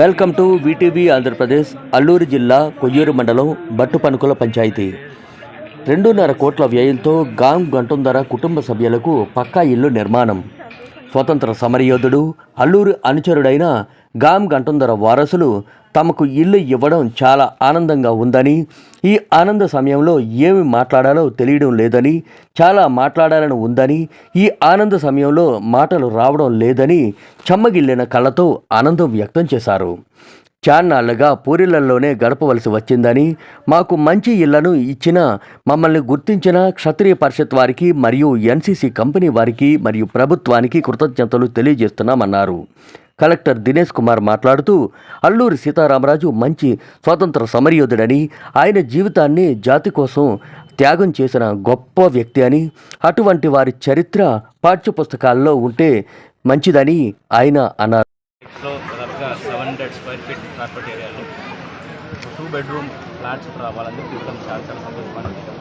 Welcome to VTV Andhra Pradesh Alluri జిల్లా కొయ్యూరు మండలం బట్టుపనుకుల పంచాయతీ. రెండున్నర కోట్ల వ్యయంతో గాం గంటుంధర కుటుంబ సభ్యులకు పక్కా ఇల్లు నిర్మాణం. స్వతంత్ర సమరయోధుడు అల్లూరు అనుచరుడైన గాం గంటుంధర వారసులు తమకు ఇల్లు ఇవ్వడం చాలా ఆనందంగా ఉందని ఈ ఆనంద సమయంలో ఏమి మాట్లాడాలో తెలియడం లేదని చాలా మాట్లాడాలని ఉందని ఈ ఆనంద సమయంలో మాటలు రావడం లేదని చెమ్మగిల్లిన కళ్ళతో ఆనందం వ్యక్తం చేశారు. చాన్నాళ్ళుగా పూరిలల్లోనే గడపవలసి వచ్చిందని మాకు మంచి ఇళ్ళను ఇచ్చిన మమ్మల్ని గుర్తించిన క్షత్రియ పరిషత్ వారికి మరియు ఎన్సీసీ కంపెనీ వారికి మరియు ప్రభుత్వానికి కృతజ్ఞతలు తెలియజేస్తున్నామన్నారు. కలెక్టర్ దినేష్ కుమార్ మాట్లాడుతూ అల్లూరి సీతారామరాజు మంచి స్వాతంత్ర సమరయోధుడని ఆయన జీవితాన్ని జాతి కోసం త్యాగం చేసిన గొప్ప వ్యక్తి అని అటువంటి వారి చరిత్ర పాఠ్యపుస్తకాల్లో ఉంటే మంచిదని ఆయన అన్నారు. బెడ్రూమ్ ఫ్లాట్స్ వాళ్ళందరికీ ఇవ్వడం చాలా చాలా సంతోషమైన విషయం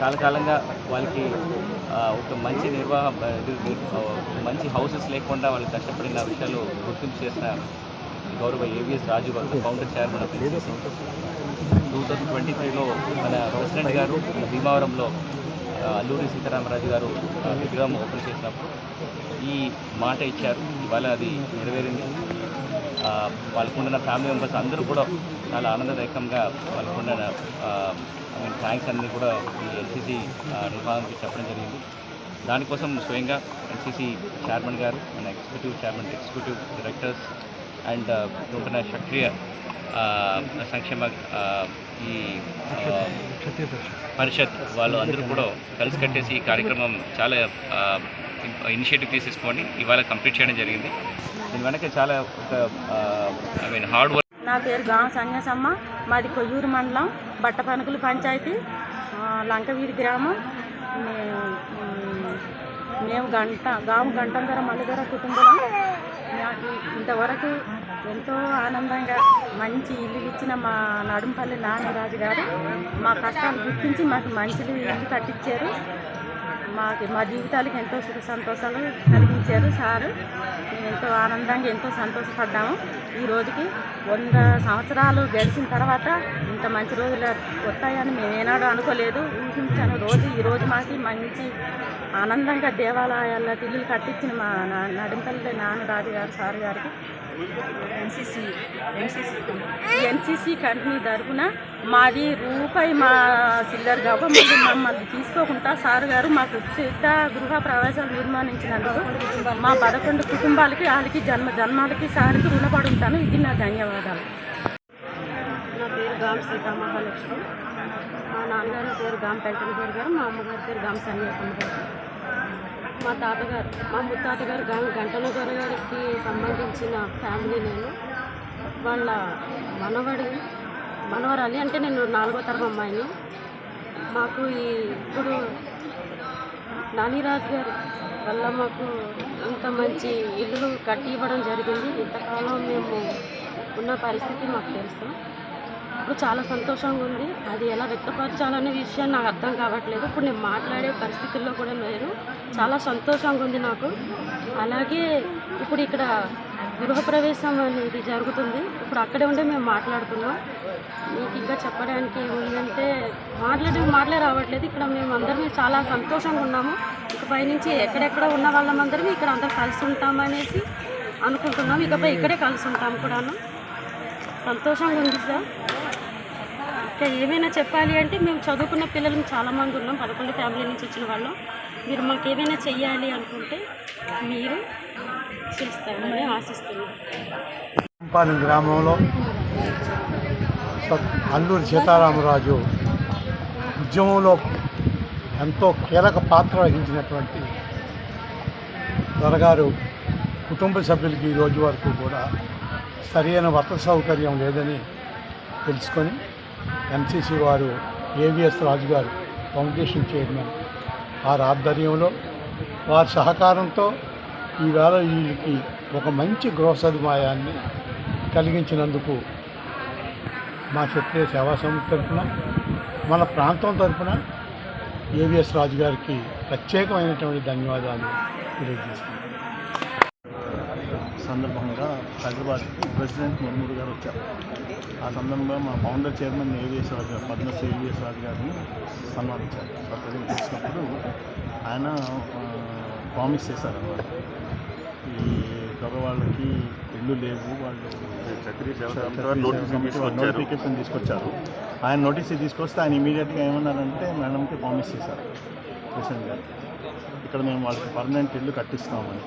చాలా కాలంగా వాళ్ళకి ఒక మంచి నిర్వాహ ఇది, మంచి హౌసెస్ లేకుండా వాళ్ళు కష్టపడిన విషయాలు గుర్తింపు చేసిన గౌరవ ఏవిఎస్ రాజు గారు founder chairman of NCC two thousand twenty త్రీలో మన ప్రెసిడెంట్ గారు మన భీమవరంలో అల్లూరి సీతారామరాజు గారు విగ్రహం ఓపెన్ చేసినప్పుడు ఈ మాట ఇచ్చారు. ఇవాళ అది నెరవేరింది. వాళ్ళకు వాళ్ళకున్న ఫ్యామిలీ మెంబర్స్ అందరూ కూడా చాలా ఆనందదాయకంగా వాళ్ళకున్న ఐ మీన్ థ్యాంక్స్ అన్నీ కూడా ఈ ఎన్సీసీ నిర్మాణానికి చెప్పడం జరిగింది. దానికోసం స్వయంగా ఎన్సీసీ చైర్మన్ గారు మన executive chairman executive directors and ఉంటున్న క్షత్రియ సంక్షేమ ఈ పరిషత్ వాళ్ళు అందరూ కూడా కలిసి కట్టేసి ఈ కార్యక్రమం చాలా ఇనిషియేటివ్ తీసేసుకొని ఇవాళ కంప్లీట్ చేయడం జరిగింది. దీని వెనక చాలా ఒక ఐ మీన్ హార్డ్ వర్క్ నా పేరు గామ సంగసమ్మ. మాది కొయ్యూరు మండలం బట్టపనుకులు పంచాయతీ. ఆ, లంకవీధి గ్రామం. మేము గంట గాము గంటంధర మల్లిధర కుటుంబం. నాకు ఇంతవరకు ఎంతో ఆనందంగా మంచి ఇల్లు ఇచ్చిన మా నడుంపల్లి నాన్నరాజు గారు మా కష్టాలు గుర్తించి మాకు మంచి ఇల్లు కట్టించారు. మాకు మా జీవితాలకు ఎంతో సుఖ సంతోషాలు కలిగించారు సారు. మేము ఎంతో ఆనందంగా ఎంతో సంతోషపడ్డాము. ఈ రోజుకి వంద సంవత్సరాలు గడిచిన తర్వాత ఇంత మంచి రోజులు వస్తాయని మేము ఏనాడు అనుకోలేదు. ఊహించాను రోజు ఈ రోజు మాకు మంచి ఆనందంగా దేవాలయాల్లో ఇల్లు కట్టించిన మా నా- నడింపల్లి నాన్నరాజు గారు సార్ గారికి ఎన్సీసీ ఎన్సీసీ ఎన్సీసీ కంపెనీ తరఫున మాది రూపాయి మా చిల్లర గవర్నమెంట్ మమ్మల్ని తీసుకోకుండా సార్ గారు మాకు ఉచిత గృహ ప్రవేశాలు నిర్మాణించినందుకు మా పదకొండు కుటుంబాలకి వాళ్ళకి జన్మ జన్మాలకి సార్కి రుణపడి ఉంటాను. ఇది నా ధన్యవాదాలు. నా పేరు గాం సీతా మహాలక్ష్మి మా నాన్నగారి పేరు గాం పెంటనగారు గారు మా అమ్మగారి పేరు గాం సన్యాసమ్మ గారు. మా తాతగారు మా ముత్తాతగారు గాం గంటనగారు గారికి సంబంధించిన ఫ్యామిలీ నేను. వాళ్ళ మనవడి మనవరాలి అంటే నేను నాలుగో తరం అమ్మాయిని. మాకు ఈ ఇప్పుడు నానిరాజు గారు వల్ల మాకు ఇంత మంచి ఇల్లు కట్టి ఇవ్వడం జరిగింది. ఇంతకాలం మేము ఉన్న పరిస్థితి మాకు తెలుసు. అప్పుడు చాలా సంతోషంగా ఉంది. అది ఎలా వ్యక్తపరచాలనే విషయం నాకు అర్థం కావట్లేదు. ఇప్పుడు నేను మాట్లాడే పరిస్థితుల్లో కూడా లేరు. చాలా సంతోషంగా ఉంది నాకు. అలాగే ఇప్పుడు ఇక్కడ గృహప్రవేశం అనేది జరుగుతుంది. ఇప్పుడు అక్కడే ఉండే మేము మాట్లాడుతున్నాం. మీకు ఇంకా చెప్పడానికి ఏముందంటే మాట్లాడే మాటలే రావట్లేదు. ఇక్కడ మేము అందరం చాలా సంతోషంగా ఉన్నాము. ఇకపై నుంచి ఎక్కడెక్కడ ఉన్న వాళ్ళమందరం ఇక్కడ అందరం కలిసి ఉంటామనేసి అనుకుంటున్నాం. ఇకపై ఇక్కడే కలిసి ఉంటాం కూడాను. సంతోషంగా ఉంది సార్. ఇంకా ఏమైనా చెప్పాలి అంటే మేము చదువుకున్న పిల్లలు చాలామంది ఉన్నాం పదకొండు ఫ్యామిలీ నుంచి వచ్చిన వాళ్ళం. మీరు మాకు ఏమైనా చెయ్యాలి అనుకుంటే మీరు చేస్తారని ఆశిస్తున్నాం. గ్రామంలో అల్లూరి సీతారామరాజు ఉద్యమంలో ఎంతో కీలక పాత్ర వహించినటువంటి దొరగారు కుటుంబ సభ్యులకి ఈ రోజు వరకు కూడా సరైన వసతి సౌకర్యం లేదని తెలుసుకొని ఎంసీసీ వారు ఏవిఎస్ రాజు గారు ఫౌండేషన్ చైర్మన్. వారి ఆధ్వర్యంలో వారి సహకారంతో ఈవేళ వీళ్ళకి ఒక మంచి గృహ సదుపాయాన్ని కలిగించినందుకు మా క్షత్రియ సేవా సంస్థ తరఫున మన ప్రాంతం తరఫున ఏవిఎస్ రాజు గారికి ప్రత్యేకమైనటువంటి ధన్యవాదాలు తెలియజేస్తున్నాను. హైదరాబాద్కి ప్రెసిడెంట్ ముర్మూరు గారు వచ్చారు. ఆ సందర్భంగా మా ఫౌండర్ చైర్మన్ ఏవిఎస్ రాజు గారు పద్మశ్రీ ఏవిఎస్ రాజు గారిని సన్మానించారు. సత్కరణ చేసినప్పుడు ఆయన ప్రామిస్ చేశారు అన్నమాట ఈ వాళ్ళకి ఇల్లు లేవు వాళ్ళు నోటిఫికేషన్ తీసుకొచ్చారు. ఆయన నోటీస్ తీసుకొస్తే ఆయన ఇమీడియట్గా ఏమన్నారంటే మేడంకి ప్రామిస్ చేశారు. ప్రెసిడెంట్ గారు ఇక్కడ మేము వాళ్ళకి పర్మనెంట్ ఇల్లు కట్టిస్తామని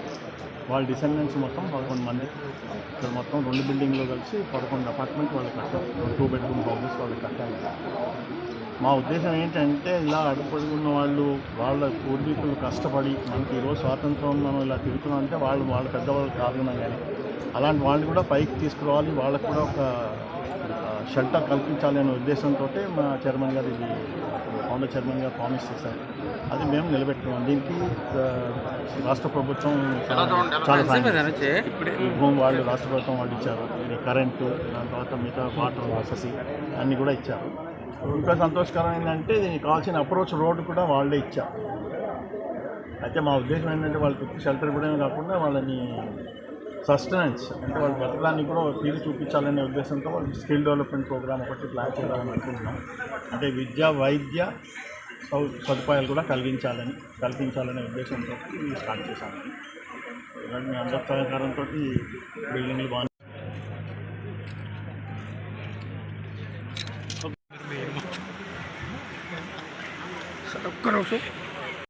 వాళ్ళ డిసెండెంట్స్ మొత్తం పదకొండు మంది. ఇక్కడ మొత్తం రెండు బిల్డింగ్లో కలిసి పదకొండు అపార్ట్మెంట్ వాళ్ళు కట్టారు. టూ బెడ్రూమ్ హౌసెస్ వాళ్ళు కట్టాలి మా ఉద్దేశం ఏంటంటే ఇలా అడుపడి ఉన్న వాళ్ళు వాళ్ళ పూర్వీకులు కష్టపడి మనకి ఈరోజు స్వాతంత్రం మనం ఇలా తిరుగుతున్నాం అంటే వాళ్ళు వాళ్ళ పెద్దవాళ్ళు కారణం కానీ అలాంటి వాళ్ళని కూడా పైకి తీసుకురావాలి. వాళ్ళకు కూడా ఒక షెల్టర్ కల్పించాలి అనే ఉద్దేశంతో మా చైర్మన్ గారు ఇది ఫౌండర్ చైర్మన్ గారు ప్రామిస్ చేశారు. అది మేము నిలబెట్టుకున్నాం. దీనికి రాష్ట్ర ప్రభుత్వం చాలా భూమి వాళ్ళు రాష్ట్ర ప్రభుత్వం వాళ్ళు ఇచ్చారు. కరెంటు దాని తర్వాత మిగతా వాటర్ వసతి అన్నీ కూడా ఇచ్చారు. ఇంకా సంతోషకరం ఏంటంటే దీనికి కావాల్సిన అప్రోచ్ రోడ్డు కూడా వాళ్ళే ఇచ్చారు. అయితే మా ఉద్దేశం ఏంటంటే వాళ్ళకి షెల్టర్ ఇవ్వడమే కాకుండా వాళ్ళని సస్టెనెన్స్ అంటే వాళ్ళు బతకడానికి కూడా తీరు చూపించాలనే ఉద్దేశంతో వాళ్ళు స్కిల్ డెవలప్మెంట్ ప్రోగ్రామ్ ఒకటి ప్లాన్ చేయాలని అనుకుంటున్నాం. అంటే విద్య వైద్య సౌ సదుపాయాలు కూడా కలిగించాలని కల్పించాలనే ఉద్దేశంతో స్టార్ట్ చేశాను మీ అందరి సహకారంతో బిల్డింగ్లు బాగా ఒక్క నిమిషం.